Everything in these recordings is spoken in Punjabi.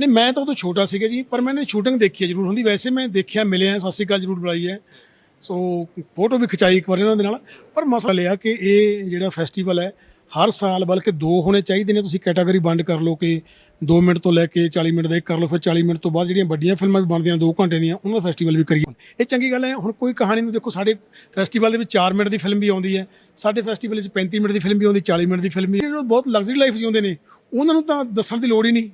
ਨਹੀਂ, ਮੈਂ ਤਾਂ ਉਦੋਂ ਛੋਟਾ ਸੀਗਾ ਜੀ, ਪਰ ਮੈंने ਸ਼ੂਟਿੰਗ ਦੇਖੀ ਹੈ ਜ਼ਰੂਰ ਹੁੰਦੀ। ਵੈਸੇ ਮੈਂ ਦੇਖਿਆ, ਮਿਲਿਆ ਸਤਿ ਸ਼੍ਰੀ ਅਕਾਲ ਜ਼ਰੂਰ ਬੁਲਾਈ ਹੈ। ਸੋ ਫੋਟੋ ਵੀ ਖਿਚਾਈ ਇੱਕ ਵਾਰ ਇਹਨਾਂ ਦੇ ਨਾਲ। ਪਰ ਮਸਲਾ ਲਿਆ ਕਿ ਇਹ ਜਿਹੜਾ ਫੈਸਟੀਵਲ ਹੈ, ਹਰ ਸਾਲ ਬਲਕਿ ਦੋ ਹੋਣੇ ਚਾਹੀਦੇ ਨੇ। ਤੁਸੀਂ ਕੈਟਾਗਰੀ ਵੰਡ ਕਰ ਲਓ ਕਿ 2 ਮਿੰਟ ਤੋਂ ਲੈ ਕੇ 40 ਮਿੰਟ ਦਾ ਇੱਕ ਕਰ ਲਓ, ਫਿਰ 40 ਮਿੰਟ ਤੋਂ ਬਾਅਦ ਜਿਹੜੀਆਂ ਵੱਡੀਆਂ ਫਿਲਮਾਂ ਵੀ ਬਣਦੀਆਂ 2 ਘੰਟੇ ਦੀਆਂ, ਉਹਨਾਂ ਦਾ ਫੈਸਟੀਵਲ ਵੀ ਕਰੀਏ। ਇਹ ਚੰਗੀ ਗੱਲ ਹੈ, ਹੁਣ ਕੋਈ ਕਹਾਣੀ ਨੂੰ ਦੇਖੋ ਸਾਡੇ ਫੈਸਟੀਵਲ ਦੇ ਵਿੱਚ 4 ਮਿੰਟ ਦੀ ਫਿਲਮ ਵੀ ਆਉਂਦੀ ਹੈ। ਸਾਡੇ ਫੈਸਟੀਵਲ ਵਿੱਚ 35 ਮਿੰਟ ਦੀ ਫਿਲਮ ਵੀ ਆਉਂਦੀ 40 ਮਿੰਟ ਦੀ ਫਿਲਮ ਵੀ ਜਿਹੜੇ ਬਹੁਤ ਲਗਜ਼ਰੀ ਲਾਈਫ ਜਿਉਂਦੇ ਨੇ। ਉਹਨਾਂ ਨੂੰ ਤਾਂ ਦੱਸਣ ਦੀ ਲੋੜ ਹੀ ਨਹੀਂ।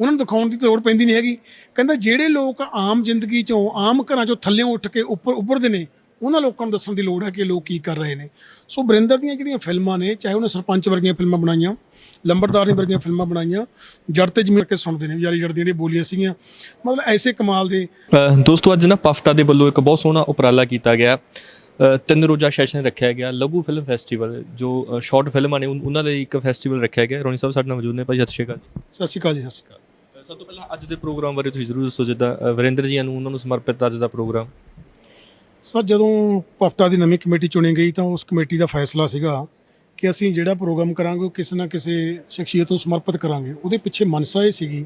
ਉਹਨਾਂ ਨੂੰ ਦਿਖਾਉਣ ਦੀ ਲੋੜ ਪੈਂਦੀ ਨਹੀਂ ਹੈਗੀ। ਕਹਿੰਦਾ ਜਿਹੜੇ ਲੋਕ ਆਮ ਜ਼ਿੰਦਗੀ ਚੋਂ ਆਮ ਘਰਾਂ ਚੋਂ ਥੱਲਿਓਂ ਉੱਠ ਕੇ ਉੱਪਰ ਉੱਭਰਦੇ ਨੇ ਉਹਨਾਂ ਲੋਕਾਂ ਨੂੰ ਦੱਸਣ ਦੀ ਲੋੜ ਹੈ ਕਿ ਲੋਕ ਕੀ ਕਰ ਰਹੇ ਨੇ। ਸੋ ਬਰਿੰਦਰ ਦੀਆਂ ਜਿਹੜੀਆਂ ਫਿਲਮਾਂ ਨੇ ਚਾਹੇ ਉਹਨੇ ਸਰਪੰਚ ਵਰਗੀਆਂ ਫਿਲਮਾਂ ਬਣਾਈਆਂ ਲੰਬੜਦਾਰ ਨੇ ਵਰਗੀਆਂ ਫਿਲਮਾਂ ਬਣਾਈਆਂ ਜੜ ਤੇ ਜ਼ਮੀਰ ਕੇ ਸੁਣਦੇ ਨੇ ਯਾਰੀ ਜੜ ਦੀਆਂ ਜਿਹੜੀਆਂ ਬੋਲੀਆਂ ਸੀਗੀਆਂ। ਮਤਲਬ ਐਸੇ ਕਮਾਲ ਦੇ ਦੋਸਤੋ ਅੱਜ ਨਾ ਪਫਟਾ ਦੇ ਵੱਲੋਂ ਇੱਕ ਬਹੁਤ ਸੋਹਣਾ ਉਪਰਾਲਾ ਕੀਤਾ ਗਿਆ। ਤਿੰਨ ਰੋਜ਼ਾ ਸੈਸ਼ਨ ਰੱਖਿਆ ਗਿਆ ਲਘੂ ਫਿਲਮ ਫੈਸਟੀਵਲ ਜੋ ਸ਼ਾਰਟ ਫਿਲਮਾਂ ਨੇ ਉਹਨਾਂ ਦੇ ਇੱਕ ਫੈਸਟੀਵਲ ਰੱਖਿਆ ਗਿਆ। ਰੋਣੀ ਸਾਹਿਬ ਸਾਡੇ ਨਾਲ ਮੌਜੂਦ ਨੇ। ਭਾਈ ਸਤਿ ਸ਼੍ਰੀ ਅਕਾਲ ਸਤਿ ਸ਼੍ਰੀ ਅਕਾਲ ਜੀ ਸਤਿ ਸ਼੍ਰੀ ਅਕਾਲ। ਸਭ ਤੋਂ ਪਹਿਲਾਂ ਅੱਜ ਦੇ ਪ੍ਰੋਗਰਾਮ ਬਾਰੇ ਤੁਸੀਂ ਜ਼ਰੂਰ ਦੱਸੋ, ਜਿੱਦਾਂ ਵਰਿੰਦਰ ਜੀ ਨੂੰ ਉਹਨਾਂ ਨੂੰ ਸਮਰਪਿਤ ਅੱਜ ਦਾ ਪ੍ਰੋਗਰਾਮ। ਸਰ, ਜਦੋਂ ਪਫਟਾ ਦੀ ਨਵੀਂ ਕਮੇਟੀ ਚੁਣੀ ਗਈ ਤਾਂ ਉਸ ਕਮੇਟੀ ਦਾ ਫੈਸਲਾ ਸੀਗਾ ਕਿ ਅਸੀਂ ਜਿਹੜਾ ਪ੍ਰੋਗਰਾਮ ਕਰਾਂਗੇ ਉਹ ਕਿਸੇ ਨਾ ਕਿਸੇ ਸ਼ਖਸੀਅਤ ਨੂੰ ਸਮਰਪਿਤ ਕਰਾਂਗੇ। ਉਹਦੇ ਪਿੱਛੇ ਮਨਸਾ ਇਹ ਸੀਗੀ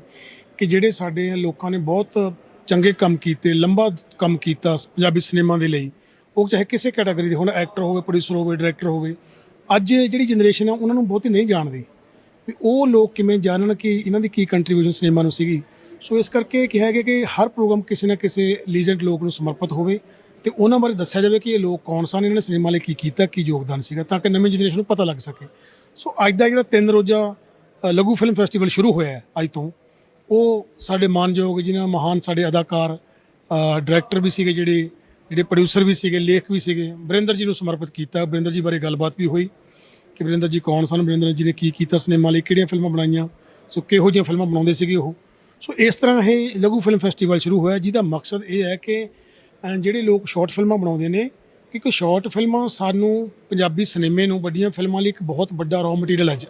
ਕਿ ਜਿਹੜੇ ਸਾਡੇ ਲੋਕਾਂ ਨੇ ਬਹੁਤ ਚੰਗੇ ਕੰਮ ਕੀਤੇ, ਲੰਬਾ ਕੰਮ ਕੀਤਾ ਪੰਜਾਬੀ ਸਿਨੇਮਾ ਦੇ ਲਈ, ਉਹ ਚਾਹੇ ਕਿਸੇ ਕੈਟਾਗਰੀ ਦੇ ਹੁਣ, ਐਕਟਰ ਹੋਵੇ ਪ੍ਰੋਡਿਊਸਰ ਹੋਵੇ ਡਾਇਰੈਕਟਰ ਹੋਵੇ, ਅੱਜ ਜਿਹੜੀ ਜਨਰੇਸ਼ਨ ਆ, ਉਹਨਾਂ ਨੂੰ ਬਹੁਤੀ ਨਹੀਂ ਜਾਣਦੀ। ਵੀ ਉਹ ਲੋਕ ਕਿਵੇਂ ਜਾਣਨ ਕਿ ਇਹਨਾਂ ਦੀ ਕੀ ਕੰਟਰੀਬਿਊਸ਼ਨ ਸਿਨੇਮਾ ਨੂੰ ਸੀਗੀ? ਸੋ ਇਸ ਕਰਕੇ ਕਿਹਾ ਗਿਆ ਕਿ ਹਰ ਪ੍ਰੋਗਰਾਮ ਕਿਸੇ ਨਾ ਕਿਸੇ ਲੀਜੈਂਟ ਲੋਕ ਨੂੰ ਸਮਰਪਿਤ ਹੋਵੇ ਤੇ ਉਹਨਾਂ ਬਾਰੇ ਦੱਸਿਆ ਜਾਵੇ ਕਿ ਇਹ ਲੋਕ ਕੌਣ ਸਨ, ਇਹਨਾਂ ਨੇ ਸਿਨੇਮਾ ਲਈ ਕੀ ਕੀਤਾ, ਕੀ ਯੋਗਦਾਨ ਸੀਗਾ ਤਾਂ ਕਿ ਨਵੀਂ ਜਨਰੇਸ਼ਨ ਨੂੰ ਪਤਾ ਲੱਗ ਸਕੇ। ਸੋ ਅੱਜ ਦਾ ਜਿਹੜਾ ਤਿੰਨ ਰੋਜ਼ਾ ਲਘੂ ਫਿਲਮ ਫੈਸਟੀਵਲ ਸ਼ੁਰੂ ਹੋਇਆ ਹੈ ਅੱਜ ਤੋਂ, ਉਹ ਸਾਡੇ ਮਾਨਯੋਗ ਜਿਨ੍ਹਾਂ ਮਹਾਨ ਸਾਡੇ ਅਦਾਕਾਰ ਡਾਇਰੈਕਟਰ ਵੀ ਸੀਗੇ ਜਿਹੜੇ ਜਿਹੜੇ ਪ੍ਰੋਡਿਊਸਰ ਵੀ ਸੀਗੇ ਲੇਖ ਵੀ ਸੀਗੇ ਬਰਿੰਦਰ ਜੀ ਨੂੰ ਸਮਰਪਿਤ ਕੀਤਾ ਬਰਿੰਦਰ ਜੀ ਬਾਰੇ ਗੱਲਬਾਤ ਵੀ ਹੋਈ। ਕਿ ਵਰਿੰਦਰ ਜੀ ਕੌਣ ਸਨ ਵਰਿੰਦਰ ਜੀ ਨੇ ਕੀ ਕੀਤਾ ਸਿਨੇਮਾ ਲਈ ਕਿਹੜੀਆਂ ਫਿਲਮਾਂ ਬਣਾਈਆਂ? ਸੋ ਕਿਹੋ ਜਿਹੀਆਂ ਫਿਲਮਾਂ ਬਣਾਉਂਦੇ ਸੀਗੇ ਉਹ? ਸੋ ਇਸ ਤਰ੍ਹਾਂ ਇਹ ਲਘੂ ਫਿਲਮ ਫੈਸਟੀਵਲ ਸ਼ੁਰੂ ਹੋਇਆ ਜਿਹਦਾ ਮਕਸਦ ਇਹ ਹੈ ਕਿ ਜਿਹੜੇ ਲੋਕ ਸ਼ਾਰਟ ਫਿਲਮਾਂ ਬਣਾਉਂਦੇ ਨੇ ਕਿਉਂਕਿ ਸ਼ਾਰਟ ਫਿਲਮਾਂ ਸਾਨੂੰ ਪੰਜਾਬੀ ਸਿਨੇਮੇ ਨੂੰ ਵੱਡੀਆਂ ਫਿਲਮਾਂ ਲਈ ਇੱਕ ਬਹੁਤ ਵੱਡਾ ਰॉ ਮਟੀਰੀਅਲ ਅੱਜ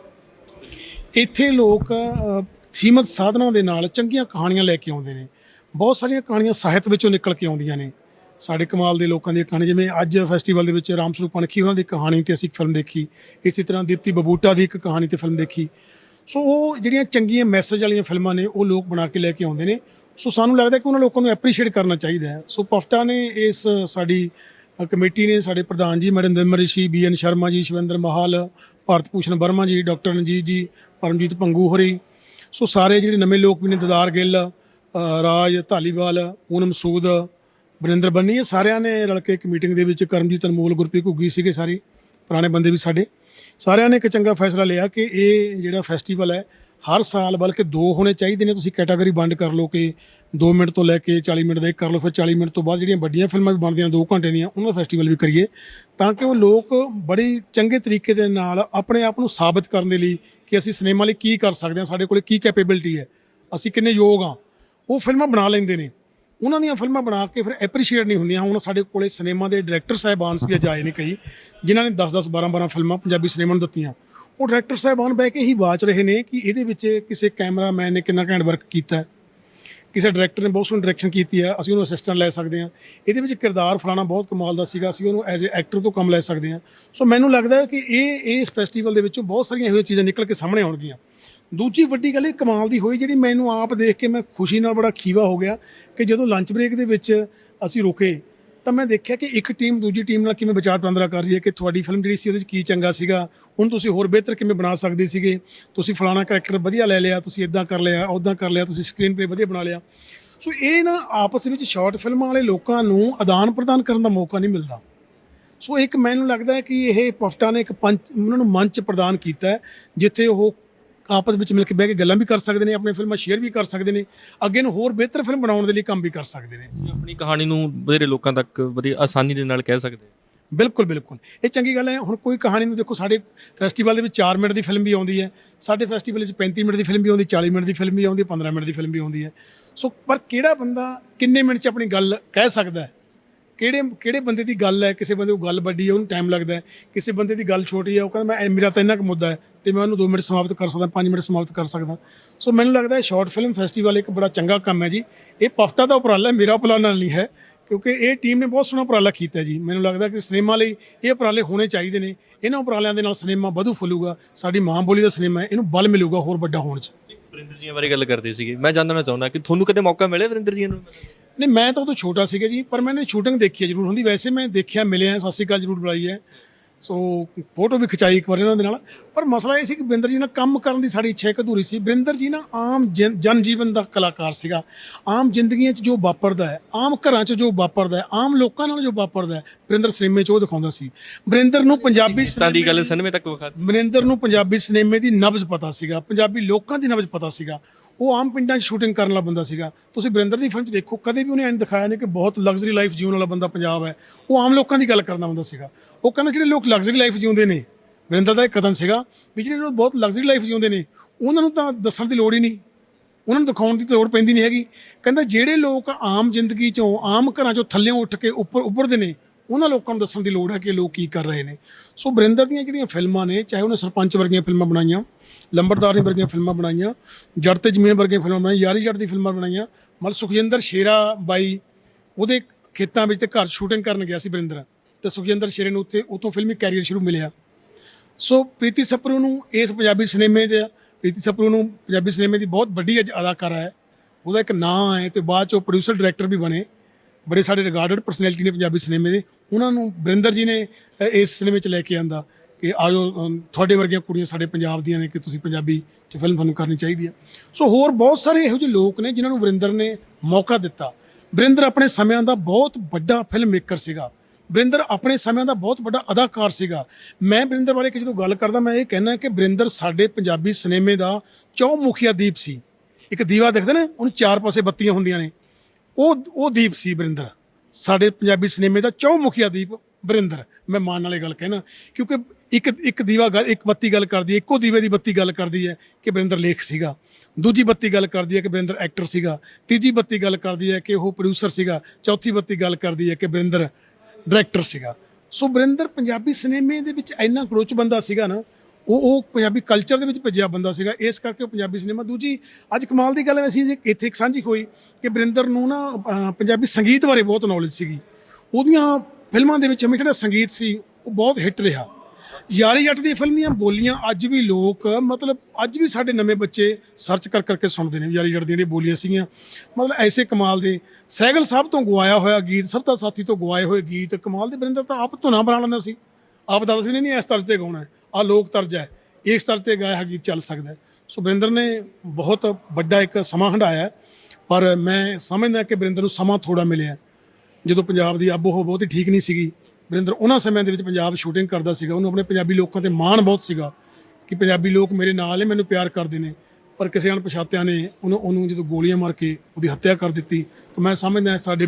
ਇੱਥੇ ਲੋਕ ਅ, ਸੀਮਤ ਸਾਧਨਾਂ ਦੇ ਨਾਲ ਚੰਗੀਆਂ ਕਹਾਣੀਆਂ ਲੈ ਕੇ ਆਉਂਦੇ ਨੇ। ਬਹੁਤ ਸਾਰੀਆਂ ਕਹਾਣੀਆਂ ਸਾਹਿਤ ਵਿੱਚੋਂ ਨਿਕਲ ਕੇ ਆਉਂਦੀਆਂ ਨੇ। ਸਾਡੇ ਕਮਾਲ ਦੇ ਲੋਕਾਂ ਦੀ ਕਹਾਣੀ ਜਿਵੇਂ ਅੱਜ ਫੈਸਟੀਵਲ ਦੇ ਵਿੱਚ ਰਾਮ ਸਰੂਪ ਪਣਖੀ ਉਹਨਾਂ ਦੀ ਕਹਾਣੀ ਤੇ ਅਸੀਂ ਇੱਕ ਫਿਲਮ ਦੇਖੀ। ਇਸੇ ਤਰ੍ਹਾਂ ਦੀਪਤੀ ਬਬੂਟਾ ਦੀ ਇੱਕ ਕਹਾਣੀ ਤੇ ਫਿਲਮ ਦੇਖੀ। ਸੋ ਉਹ ਜਿਹੜੀਆਂ ਚੰਗੀਆਂ ਮੈਸੇਜ ਵਾਲੀਆਂ ਫਿਲਮਾਂ ਨੇ, ਉਹ ਲੋਕ ਬਣਾ ਕੇ ਲੈ ਕੇ ਆਉਂਦੇ ਨੇ। ਸੋ ਸਾਨੂੰ ਲੱਗਦਾ ਕਿ ਉਹਨਾਂ ਲੋਕਾਂ ਨੂੰ ਐਪਰੀਸ਼ੀਏਟ ਕਰਨਾ ਚਾਹੀਦਾ ਹੈ। ਸੋ ਪਫਟਾ ਨੇ ਇਸ ਸਾਡੀ ਕਮੇਟੀ ਨੇ ਸਾਡੇ ਪ੍ਰਧਾਨ ਜੀ madam Nirmal Rishi B N Sharma ji, Shivinder Mahal, Bharat Bhushan Verma ਜੀ, ਡਾਕਟਰ ਰਣਜੀਤ ਜੀ, ਪਰਮਜੀਤ ਪੰਗੂ ਹੋਰੀ। ਸੋ ਸਾਰੇ ਜਿਹੜੇ ਨਵੇਂ ਲੋਕ ਵੀ ਨੇ, ਦਦਾਰ ਗਿੱਲ ਰਾਜ ਧਾਲੀਵਾਲ, ਪੂਨਮ ਸੂਦ ਬਰਿੰਦਰ ਬੰਨੀ ਇਹ ਸਾਰਿਆਂ ਨੇ ਰਲ ਕੇ ਇੱਕ ਮੀਟਿੰਗ ਦੇ ਵਿੱਚ ਕਰਮਜੀਤ ਅਨਮੋਲ, ਗੁਰਪ੍ਰੀਤ ਘੁੱਗੀ ਸੀਗੇ ਸਾਰੇ, ਪੁਰਾਣੇ ਬੰਦੇ ਵੀ ਸਾਡੇ। ਸਾਰਿਆਂ ਨੇ ਇੱਕ ਚੰਗਾ ਫੈਸਲਾ ਲਿਆ ਕਿ ਇਹ ਜਿਹੜਾ ਫੈਸਟੀਵਲ ਹੈ, ਹਰ ਸਾਲ ਬਲਕਿ ਦੋ ਹੋਣੇ ਚਾਹੀਦੇ ਨੇ, ਤੁਸੀਂ ਕੈਟਾਗਰੀ ਵੰਡ ਕਰ ਲਓ ਕਿ 2 ਮਿੰਟ ਤੋਂ ਲੈ ਕੇ 40 ਮਿੰਟ ਦਾ ਇੱਕ ਕਰ ਲਓ ਫਿਰ 40 ਮਿੰਟ ਤੋਂ ਬਾਅਦ ਜਿਹੜੀਆਂ ਵੱਡੀਆਂ ਫਿਲਮਾਂ ਵੀ ਬਣਦੀਆਂ 2 ਘੰਟੇ ਦੀਆਂ, ਉਹਨਾਂ ਦਾ ਫੈਸਟੀਵਲ ਵੀ ਕਰੀਏ। ਤਾਂ ਕਿ ਉਹ ਲੋਕ ਬੜੀ ਚੰਗੇ ਤਰੀਕੇ ਦੇ ਨਾਲ ਆਪਣੇ ਆਪ ਨੂੰ ਸਾਬਤ ਕਰਨ ਦੇ ਲਈ ਕਿ ਅਸੀਂ ਸਿਨੇਮਾ ਲਈ ਕੀ ਕਰ ਸਕਦੇ ਹਾਂ, ਸਾਡੇ ਕੋਲੇ ਕੀ ਕੈਪੇਬਿਲਿਟੀ ਹੈ, ਅਸੀਂ ਕਿੰਨੇ ਯੋਗ ਹਾਂ। ਉਹ ਫਿਲਮਾਂ ਬਣਾ ਲੈਂਦੇ ਨੇ। ਉਹਨਾਂ ਦੀਆਂ ਫਿਲਮਾਂ ਬਣਾ ਕੇ ਫਿਰ ਐਪਰੀਸ਼ੀਏਟ ਨਹੀਂ ਹੁੰਦੀਆਂ। ਹੁਣ ਸਾਡੇ ਕੋਲੇ ਸਿਨੇਮਾ ਦੇ ਡਾਇਰੈਕਟਰ ਸਾਹਿਬਾਨ ਵੀ ਅੱਜ ਆਏ ਨੇ ਕਈ, ਜਿਨ੍ਹਾਂ ਨੇ 10-10 12-12 ਫਿਲਮਾਂ ਪੰਜਾਬੀ ਸਿਨੇਮਾ ਨੂੰ ਦਿੱਤੀਆਂ। ਉਹ ਡਾਇਰੈਕਟਰ ਸਾਹਿਬਾਨ ਬਹਿ ਕੇ ਹੀ ਬਾਚ ਰਹੇ ਨੇ ਕਿ ਇਹਦੇ ਵਿੱਚ ਕਿਸੇ ਕੈਮਰਾਮੈਨ ਨੇ ਕਿੰਨਾ ਘੈਂਟ ਵਰਕ ਕੀਤਾ ਕਿਸੇ ਡਾਇਰੈਕਟਰ ਨੇ ਬਹੁਤ ਸੋਹਣੀ ਡਾਇਰੈਕਸ਼ਨ ਕੀਤੀ ਹੈ, ਅਸੀਂ ਉਹਨੂੰ ਅਸਿਸਟੈਂਟ ਲੈ ਸਕਦੇ ਹਾਂ। ਇਹਦੇ ਵਿੱਚ ਕਿਰਦਾਰ ਫਲਾਣਾ ਬਹੁਤ ਕਮਾਲ ਦਾ ਸੀਗਾ, ਅਸੀਂ ਉਹਨੂੰ ਐਜ਼ ਅ ਐਕਟਰ ਤੋਂ ਕੰਮ ਲੈ ਸਕਦੇ ਹਾਂ। ਸੋ ਮੈਨੂੰ ਲੱਗਦਾ ਕਿ ਇਹ, ਇਸ ਫੈਸਟੀਵਲ ਦੇ ਵਿੱਚੋਂ ਬਹੁਤ ਸਾਰੀਆਂ ਇਹੋ ਚੀਜ਼ਾਂ ਨਿਕਲ ਕੇ ਸਾਹਮਣੇ ਆਉਣਗੀਆਂ। ਦੂਜੀ ਵੱਡੀ ਗੱਲ ਇਹ ਕਮਾਲ ਦੀ ਹੋਈ ਜਿਹੜੀ ਮੈਨੂੰ ਆਪ ਦੇਖ ਕੇ ਮੈਂ ਖੁਸ਼ੀ ਨਾਲ ਬੜਾ ਖੀਵਾ ਹੋ ਗਿਆ ਕਿ ਜਦੋਂ ਲੰਚ ਬ੍ਰੇਕ ਦੇ ਵਿੱਚ ਅਸੀਂ ਰੁਕੇ ਤਾਂ ਮੈਂ ਦੇਖਿਆ ਕਿ ਇੱਕ ਟੀਮ ਦੂਜੀ ਟੀਮ ਨਾਲ ਕਿਵੇਂ ਵਿਚਾਰ ਵਟਾਂਦਰਾ ਕਰ ਰਹੀ ਹੈ ਕਿ ਤੁਹਾਡੀ ਫਿਲਮ ਜਿਹੜੀ ਸੀ ਉਹਦੇ ਵਿੱਚ ਕੀ ਚੰਗਾ ਸੀਗਾ, ਹੁਣ ਤੁਸੀਂ ਹੋਰ ਬਿਹਤਰ ਕਿਵੇਂ ਬਣਾ ਸਕਦੇ ਸੀਗੇ, ਤੁਸੀਂ ਫਲਾਣਾ ਕੈਰੈਕਟਰ ਵਧੀਆ ਲੈ ਲਿਆ, ਤੁਸੀਂ ਇਦਾਂ ਕਰ ਲਿਆ ਉਦਾਂ ਕਰ ਲਿਆ, ਤੁਸੀਂ ਸਕਰੀਨ ਪਲੇ ਵਧੀਆ ਬਣਾ ਲਿਆ। ਸੋ ਇਹ ਨਾ ਆਪਸ ਵਿੱਚ ਸ਼ਾਰਟ ਫਿਲਮਾਂ ਵਾਲੇ ਲੋਕਾਂ ਨੂੰ ਆਦਾਨ ਪ੍ਰਦਾਨ ਕਰਨ ਦਾ ਮੌਕਾ ਨਹੀਂ ਮਿਲਦਾ। ਸੋ ਇੱਕ ਮੈਨੂੰ ਲੱਗਦਾ ਹੈ ਕਿ ਇਹ ਪਫਟਾ ਨੇ ਇੱਕ ਪੰਚ, ਉਹਨਾਂ ਨੂੰ ਮੰਚ ਪ੍ਰਦਾਨ ਕੀਤਾ ਹੈ, ਜਿੱਥੇ ਉਹ ਆਪਸ ਵਿੱਚ ਮਿਲ ਕੇ ਬਹਿ ਕੇ ਗੱਲਾਂ ਵੀ ਕਰ ਸਕਦੇ ਨੇ ਆਪਣੀ ਫਿਲਮਾਂ ਸ਼ੇਅਰ ਵੀ ਕਰ ਸਕਦੇ ਨੇ ਅੱਗੇ ਨੂੰ ਹੋਰ ਬਿਹਤਰ ਫਿਲਮ ਬਣਾਉਣ ਦੇ ਲਈ ਕੰਮ ਵੀ ਕਰ ਸਕਦੇ ਨੇ। ਤੁਸੀਂ ਆਪਣੀ ਕਹਾਣੀ ਨੂੰ ਵਧੇਰੇ ਲੋਕਾਂ ਤੱਕ ਵਧੀਆ ਆਸਾਨੀ ਦੇ ਨਾਲ ਕਹਿ ਸਕਦੇ। ਬਿਲਕੁਲ ਬਿਲਕੁਲ। ਇਹ ਚੰਗੀ ਗੱਲ ਹੈ ਹੁਣ ਕੋਈ ਕਹਾਣੀ ਨੂੰ ਦੇਖੋ ਸਾਡੇ ਫੈਸਟੀਵਲ ਦੇ ਵਿੱਚ 4 ਮਿੰਟ ਦੀ ਫਿਲਮ ਵੀ ਆਉਂਦੀ ਹੈ ਸਾਡੇ ਫੈਸਟੀਵਲ ਵਿੱਚ 35 ਮਿੰਟ ਦੀ ਫਿਲਮ ਵੀ ਆਉਂਦੀ 40 ਮਿੰਟ ਦੀ ਫਿਲਮ ਵੀ ਆਉਂਦੀ 15 ਮਿੰਟ ਦੀ ਫਿਲਮ ਵੀ ਆਉਂਦੀ ਹੈ। ਸੋ ਪਰ ਕਿਹੜਾ ਬੰਦਾ ਕਿੰਨੇ ਮਿੰਟ 'ਚ ਆਪਣੀ ਗੱਲ ਕਹਿ ਸਕਦਾ ਹੈ? ਕਿਹੜੇ ਕਿਹੜੇ ਬੰਦੇ ਦੀ ਗੱਲ ਹੈ? ਕਿਸੇ ਬੰਦੇ ਦੀ ਗੱਲ ਵੱਡੀ ਹੈ, ਉਹਨੂੰ ਟਾਈਮ ਲੱਗਦਾ ਹੈ। ਕਿਸੇ ਬੰਦੇ ਦੀ ਗੱਲ ਛੋਟੀ ਹੈ, ਉਹ ਕਹਿੰਦਾ, ਮੈਂ ਮੇਰਾ ਤਾਂ ਇੰਨਾ ਕੁ ਮੁੱਦਾ ਹੈ ਤੇ ਮੈਂ ਉਹਨੂੰ 2 ਮਿੰਟ ਸਮਾਪਤ ਕਰ ਸਕਦਾ 5 ਮਿੰਟ ਸਮਾਪਤ ਕਰ ਸਕਦਾ। ਸੋ ਮੈਨੂੰ ਲੱਗਦਾ ਹੈ ਸ਼ਾਰਟ ਫਿਲਮ ਫੈਸਟੀਵਲ ਇੱਕ ਬੜਾ ਚੰਗਾ ਕੰਮ ਹੈ ਜੀ। ਇਹ ਪਫਤਾ ਦਾ ਉਪਰਾਲਾ ਮੇਰਾ ਉਪਰਾਲਾ ਨਹੀਂ ਹੈ, ਕਿਉਂਕਿ ਇਹ ਟੀਮ ਨੇ ਬਹੁਤ ਸੋਹਣਾ ਉਪਰਾਲਾ ਕੀਤਾ ਜੀ। ਮੈਨੂੰ ਲੱਗਦਾ ਕਿ ਸਿਨੇਮਾ ਲਈ ਇਹ ਉਪਰਾਲੇ ਹੋਣੇ ਚਾਹੀਦੇ ਨੇ। ਇਹਨਾਂ ਉਪਰਾਲਿਆਂ ਦੇ ਨਾਲ ਸਿਨੇਮਾ ਵਧੂ ਫੁੱਲੂਗਾ, ਸਾਡੀ ਮਾਂ ਬੋਲੀ ਦਾ ਸਿਨੇਮਾ ਹੈ ਇਹਨੂੰ ਬਲ ਮਿਲੂਗਾ ਹੋਰ ਵੱਡਾ ਹੋਣ 'ਚ। ਵਰਿੰਦਰ ਜੀ ਬਾਰੇ ਗੱਲ ਕਰਦੇ ਸੀਗੇ। ਮੈਂ ਜਾਣਨਾ ਚਾਹੁੰਦਾ ਕਿ ਤੁਹਾਨੂੰ ਕਦੇ ਮੌਕਾ ਮਿਲਿਆ ਵਰਿੰਦਰ ਜੀ ਨੂੰ? ਨਹੀਂ ਮੈਂ ਤਾਂ ਉਦੋਂ ਛੋਟਾ ਸੀਗਾ ਜੀ ਪਰ ਮੈंने ਸ਼ੂਟਿੰਗ ਦੇਖੀ ਹੈ ਜ਼ਰੂਰ। ਹੁੰਦੀ ਵੈਸੇ ਮੈਂ ਦੇਖਿਆ ਮਿਲਿਆ ਸਤਿ ਸ਼੍ਰੀ ਅਕਾਲ ਜ਼ਰੂਰ ਬੁਲਾਈ ਹੈ। ਸੋ ਫੋਟੋ ਵੀ ਖਿਚਾਈ ਇੱਕ ਵਾਰ ਇਹਨਾਂ ਦੇ ਨਾਲ। ਪਰ ਮਸਲਾ ਇਹ ਸੀ ਕਿ ਬਰਿੰਦਰ ਜੀ ਨਾਲ ਕੰਮ ਕਰਨ ਦੀ ਸਾਡੀ ਇੱਛਾ ਇੱਕ ਅਧੂਰੀ ਸੀ। ਬਰਿੰਦਰ ਜੀ ਨਾ ਆਮ ਜਨ ਜਨ ਜੀਵਨ ਦਾ ਕਲਾਕਾਰ ਸੀਗਾ। ਆਮ ਜ਼ਿੰਦਗੀਆਂ 'ਚ ਜੋ ਵਾਪਰਦਾ ਹੈ ਆਮ ਘਰਾਂ 'ਚ ਜੋ ਵਾਪਰਦਾ ਹੈ ਆਮ ਲੋਕਾਂ ਨਾਲ ਜੋ ਵਾਪਰਦਾ ਹੈ ਬਰਿੰਦਰ ਸਿਨੇਮੇ 'ਚ ਉਹ ਦਿਖਾਉਂਦਾ ਸੀ। ਬਰਿੰਦਰ ਨੂੰ ਪੰਜਾਬੀ ਤਾਂ ਦੀ ਗੱਲ ਸਿਨੇਮੇ ਤੱਕ ਵਿਖਾ ਮਨਿੰਦਰ ਨੂੰ ਪੰਜਾਬੀ ਸਿਨੇਮੇ ਦੀ ਨਬਜ਼ ਪਤਾ ਸੀਗਾ। ਪੰਜਾਬੀ ਲੋਕਾਂ ਦੀ ਨਬਜ਼ ਪਤਾ ਸੀਗਾ। ਉਹ ਆਮ ਪਿੰਡਾਂ 'ਚ ਸ਼ੂਟਿੰਗ ਕਰਨ ਵਾਲਾ ਬੰਦਾ ਸੀਗਾ। ਤੁਸੀਂ ਬਰਿੰਦਰ ਦੀ ਫਿਲਮ 'ਚ ਦੇਖੋ, ਕਦੇ ਵੀ ਉਹਨੇ ਐਂ ਦਿਖਾਇਆ ਨਹੀਂ ਕਿ ਬਹੁਤ ਲਗਜ਼ਰੀ ਲਾਈਫ ਜਿਉਣ ਵਾਲਾ ਬੰਦਾ ਪੰਜਾਬ ਹੈ। ਉਹ ਆਮ ਲੋਕਾਂ ਦੀ ਗੱਲ ਕਰਨਾ ਬੰਦਾ ਸੀਗਾ। ਉਹ ਕਹਿੰਦਾ ਜਿਹੜੇ ਲੋਕ ਲਗਜ਼ਰੀ ਲਾਈਫ ਜਿਉਂਦੇ ਨੇ ਬਰਿੰਦਰ ਦਾ ਇੱਕ ਕਦਮ ਸੀਗਾ ਵੀ ਜਿਹੜੇ ਲੋਕ ਬਹੁਤ ਲਗਜ਼ਰੀ ਲਾਈਫ ਜਿਉਂਦੇ ਨੇ, ਉਹਨਾਂ ਨੂੰ ਤਾਂ ਦੱਸਣ ਦੀ ਲੋੜ ਹੀ ਨਹੀਂ। ਉਹਨਾਂ ਨੂੰ ਦਿਖਾਉਣ ਦੀ ਤਾਂ ਲੋੜ ਪੈਂਦੀ ਨਹੀਂ ਹੈਗੀ। ਕਹਿੰਦਾ ਜਿਹੜੇ ਲੋਕ ਆਮ ਜ਼ਿੰਦਗੀ 'ਚੋਂ, ਆਮ ਘਰਾਂ 'ਚੋਂ ਥੱਲੇੋਂ ਉੱਠ ਕੇ ਉੱਪਰ ਉੱਭਰਦੇ ਨੇ ਉਹਨਾਂ ਲੋਕਾਂ ਨੂੰ ਦੱਸਣ ਦੀ ਲੋੜ ਹੈ ਕਿ ਲੋਕ ਕੀ ਕਰ ਰਹੇ ਨੇ। ਸੋ ਬਰਿੰਦਰ ਦੀਆਂ ਜਿਹੜੀਆਂ ਫਿਲਮਾਂ ਨੇ, ਚਾਹੇ ਉਹਨੇ ਸਰਪੰਚ ਵਰਗੀਆਂ ਫਿਲਮਾਂ ਬਣਾਈਆਂ, ਲੰਬੜਦਾਰੀ ਵਰਗੀਆਂ ਫਿਲਮਾਂ ਬਣਾਈਆਂ ਜੜ ਤੇ ਜ਼ਮੀਨ ਵਰਗੀਆਂ ਫਿਲਮਾਂ ਬਣਾਈਆਂ, ਯਾਰੀ ਜੜ ਦੀ ਫਿਲਮਾਂ ਬਣਾਈਆਂ, ਮਤਲਬ ਸੁਖਜਿੰਦਰ ਸ਼ੇਰਾ ਬਾਈ, ਉਹਦੇ ਖੇਤਾਂ ਵਿੱਚ ਤੇ ਘਰ ਸ਼ੂਟਿੰਗ ਕਰਨ ਗਿਆ ਸੀ ਬਰਿੰਦਰ ਤੇ ਸੁਖਜਿੰਦਰ ਸ਼ੇਰੇ ਨੂੰ ਉੱਥੇ ਉਤੋਂ ਫਿਲਮੀ ਕੈਰੀਅਰ ਸ਼ੁਰੂ ਮਿਲਿਆ। ਸੋ ਪ੍ਰੀਤੀ ਸਪਰੂ ਨੂੰ ਇਸ ਪੰਜਾਬੀ ਸਿਨੇਮੇ ਦੇ, ਪ੍ਰੀਤੀ ਸਪਰੂ ਨੂੰ ਪੰਜਾਬੀ ਸਿਨੇਮੇ ਦੀ ਬਹੁਤ ਵੱਡੀ ਅੱਜ ਅਦਾਕਾਰਾ ਹੈ। ਉਹਦਾ ਇੱਕ ਨਾਂ ਹੈ ਤੇ ਬਾਅਦ 'ਚ ਉਹ ਪ੍ਰੋਡਿਊਸਰ ਡਾਇਰੈਕਟਰ ਵੀ ਬਣੇ। ਬੜੇ ਸਾਡੇ ਰਿਗਾਰਡਡ ਪਰਸਨੈਲਿਟੀ ਨੇ ਪੰਜਾਬੀ ਸਿਨੇਮੇ ਦੇ। ਉਹਨਾਂ ਨੂੰ ਬਰਿੰਦਰ ਜੀ ਨੇ ਇਸ ਸਿਨੇਮੇ 'ਚ ਲੈ ਕੇ ਆਂਦਾ ਕਿ ਆਜੋ ਅਮ, ਤੁਹਾਡੇ ਵਰਗੀਆਂ ਕੁੜੀਆਂ ਸਾਡੇ ਪੰਜਾਬ ਦੀਆਂ ਨੇ ਕਿ ਤੁਸੀਂ ਪੰਜਾਬੀ 'ਚ ਫਿਲਮ ਤੁਹਾਨੂੰ ਕਰਨੀ ਚਾਹੀਦੀ ਹੈ ਸੋ ਹੋਰ ਬਹੁਤ ਸਾਰੇ ਇਹੋ ਜਿਹੇ ਲੋਕ ਨੇ ਜਿਨ੍ਹਾਂ ਨੂੰ ਵਰਿੰਦਰ ਨੇ ਮੌਕਾ ਦਿੱਤਾ। ਵਰਿੰਦਰ ਆਪਣੇ ਸਮਿਆਂ ਦਾ ਬਹੁਤ ਵੱਡਾ ਫਿਲਮ ਮੇਕਰ ਸੀਗਾ। ਵਰਿੰਦਰ ਆਪਣੇ ਸਮਿਆਂ ਦਾ ਬਹੁਤ ਵੱਡਾ ਅਦਾਕਾਰ ਸੀਗਾ। ਮੈਂ ਬਰਿੰਦਰ ਬਾਰੇ ਕਿਸੇ ਤੋਂ ਗੱਲ ਕਰਦਾ ਮੈਂ ਇਹ ਕਹਿਣਾ ਕਿ ਵਰਿੰਦਰ ਸਾਡੇ ਪੰਜਾਬੀ ਸਿਨੇਮੇ ਦਾ ਚੌਮੁਖੀਆ ਦੀਪ ਸੀ। ਇੱਕ ਦੀਵਾ ਦੇਖਦੇ ਨੇ ਉਹਨੂੰ ਚਾਰ ਪਾਸੇ ਬੱਤੀਆਂ ਹੁੰਦੀਆਂ ਨੇ। ਉਹ ਉਹ ਦੀਪ ਸੀ ਵਰਿੰਦਰ। ਸਾਡੇ ਪੰਜਾਬੀ ਸਿਨੇਮੇ ਦਾ ਚੌਮੁਖੀਆ ਦੀਪ ਵਰਿੰਦਰ, ਮੈਂ ਮਾਨ ਵਾਲੇ ਗੱਲ ਕਹਿਣਾ, ਕਿਉਂਕਿ ਇੱਕ ਇੱਕ ਦੀਵਾ ਗੱਲ ਇੱਕ ਬੱਤੀ ਗੱਲ ਕਰਦੀ ਹੈ, ਇੱਕੋ ਦੀਵੇ ਦੀ ਬੱਤੀ ਗੱਲ ਕਰਦੀ ਹੈ ਕਿ ਵਰਿੰਦਰ ਲੇਖ ਸੀਗਾ, ਦੂਜੀ ਬੱਤੀ ਗੱਲ ਕਰਦੀ ਹੈ ਕਿ ਵਰਿੰਦਰ ਐਕਟਰ ਸੀਗਾ, ਤੀਜੀ ਬੱਤੀ ਗੱਲ ਕਰਦੀ ਹੈ ਕਿ ਉਹ ਪ੍ਰੋਡਿਊਸਰ ਸੀਗਾ, ਚੌਥੀ ਬੱਤੀ ਗੱਲ ਕਰਦੀ ਹੈ ਕਿ ਵਰਿੰਦਰ ਡਾਇਰੈਕਟਰ ਸੀਗਾ। ਸੋ ਵਰਿੰਦਰ ਪੰਜਾਬੀ ਸਿਨੇਮੇ ਦੇ ਵਿੱਚ ਇੰਨਾ ਖੜੋਚ ਬੰਦਾ ਸੀਗਾ ਨਾ ਉਹ ਉਹ ਪੰਜਾਬੀ ਕਲਚਰ ਦੇ ਵਿੱਚ ਭੱਜਿਆ ਬੰਦਾ ਸੀਗਾ। ਇਸ ਕਰਕੇ ਉਹ ਪੰਜਾਬੀ ਸਿਨੇਮਾ ਦੂਜੀ, ਅੱਜ ਕਮਾਲ ਦੀ ਗੱਲ ਅਸੀਂ ਇੱਥੇ ਇੱਕ ਸਾਂਝੀ ਹੋਈ ਕਿ ਬਰਿੰਦਰ ਨੂੰ ਨਾ ਪੰਜਾਬੀ ਸੰਗੀਤ ਬਾਰੇ ਬਹੁਤ ਨੌਲੇਜ ਸੀਗੀ। ਉਹਦੀਆਂ ਫਿਲਮਾਂ ਦੇ ਵਿੱਚ ਹਮੇਸ਼ਾ ਜਿਹੜਾ ਸੰਗੀਤ ਸੀ, ਉਹ ਬਹੁਤ ਹਿੱਟ ਰਿਹਾ। ਯਾਰੀ ਜੱਟ ਦੀ ਫਿਲਮ ਦੀਆਂ ਬੋਲੀਆਂ, ਅੱਜ ਵੀ ਲੋਕ ਮਤਲਬ ਅੱਜ ਵੀ ਸਾਡੇ ਨਵੇਂ ਬੱਚੇ ਸਰਚ ਕਰ ਕਰਕੇ ਸੁਣਦੇ ਨੇ ਯਾਰੀ ਜੱਟ ਦੀਆਂ ਜਿਹੜੀਆਂ ਬੋਲੀਆਂ ਸੀਗੀਆਂ। ਮਤਲਬ ਐਸੇ ਕਮਾਲ ਦੇ। ਸਹਿਗਲ ਸਾਹਿਬ ਤੋਂ ਗਵਾਇਆ ਹੋਇਆ ਗੀਤ ਸਭ ਦਾ ਸਾਥੀ ਤੋਂ ਗਵਾਏ ਹੋਏ ਗੀਤ, ਕਮਾਲ ਦੇ ਵਰਿੰਦਰ ਤਾਂ ਆਪ ਧੁਨਾਂ ਬਣਾ ਲੈਂਦਾ ਸੀ। ਆਪ ਦੱਸਦਾ ਸੀ ਨਹੀਂ ਨਹੀਂ, ਇਸ ਤਰਜ਼ ਤੇ ਗਾਉਣਾ ਆ ਲੋਕ ਤਰਜ ਹੈ ਇਸ ਤਰਜ਼ ਤੇ ਗਾਇਆ ਗੀਤ ਚੱਲ ਸਕਦਾ ਹੈ ਸੋ ਵਰਿੰਦਰ ਨੇ ਬਹੁਤ ਵੱਡਾ ਇੱਕ ਸਮਾਂ ਹੰਢਾਇਆ ਹੈ। ਪਰ ਮੈਂ ਸਮਝਦਾ ਕਿ ਵਰਿੰਦਰ ਨੂੰ ਸਮਾਂ ਥੋੜਾ ਮਿਲਿਆ ਜਦੋਂ ਪੰਜਾਬ ਦੀ ਆਬੋ ਹਵਾ ਬਹੁਤ ਹੀ ਠੀਕ ਨਹੀਂ ਸੀਗੀ ਵਰਿੰਦਰ ਉਹਨਾਂ ਸਮਿਆਂ ਦੇ ਵਿੱਚ ਪੰਜਾਬ ਸ਼ੂਟਿੰਗ ਕਰਦਾ ਸੀਗਾ ਉਹਨੂੰ ਆਪਣੇ ਪੰਜਾਬੀ ਲੋਕਾਂ ਤੇ ਮਾਣ ਬਹੁਤ ਸੀਗਾ ਕਿ ਪੰਜਾਬੀ ਲੋਕ ਮੇਰੇ ਨਾਲ ਨੇ ਮੈਨੂੰ ਪਿਆਰ ਕਰਦੇ ਨੇ ਪਰ ਕਿਸੇ ਅਣਪਛਾਤਿਆਂ ਨੇ ਉਹਨੂੰ ਉਹਨੂੰ ਜਦੋਂ ਗੋਲੀਆਂ ਮਾਰ ਕੇ ਉਹਦੀ ਹੱਤਿਆ ਕਰ ਦਿੱਤੀ ਤਾਂ ਮੈਂ ਸਮਝਦਾ ਸਾਡੇ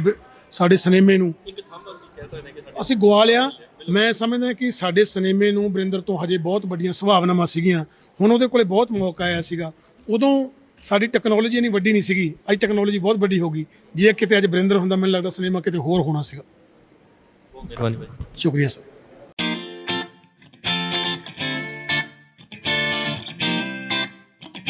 ਸਾਡੇ ਸਿਨੇਮੇ ਨੂੰ ਇੱਕ ਥੰਮ ਅਸੀਂ ਕਹਿ ਸਕਦੇ ਹਾਂ ਕਿ ਅਸੀਂ ਗਵਾ ਲਿਆ ਮੈਂ ਸਮਝਦਾ ਕਿ ਸਾਡੇ ਸਿਨੇਮੇ ਨੂੰ ਵਰਿੰਦਰ ਤੋਂ ਹਜੇ ਬਹੁਤ ਵੱਡੀਆਂ ਸੰਭਾਵਨਾਵਾਂ ਸੀਗੀਆਂ। ਹੁਣ ਉਹਦੇ ਕੋਲੇ ਬਹੁਤ ਮੌਕਾ ਆਇਆ ਸੀਗਾ। ਉਦੋਂ ਸਾਡੀ ਟੈਕਨੋਲੋਜੀ ਇੰਨੀ ਵੱਡੀ ਨਹੀਂ ਸੀਗੀ। ਅੱਜ ਟੈਕਨੋਲੋਜੀ ਬਹੁਤ ਵੱਡੀ ਹੋ ਗਈ। ਜੇ ਕਿਤੇ ਅੱਜ ਵਰਿੰਦਰ ਹੁੰਦਾ ਮੈਨੂੰ ਲੱਗਦਾ ਸਿਨੇਮਾ ਕਿਤੇ ਹੋਰ ਹੋਣਾ ਸੀਗਾ। ਬਹੁਤ ਮਿਹਰਬਾਨੀ ਭਾਈ ਸ਼ੁਕਰੀਆ ਸਰ।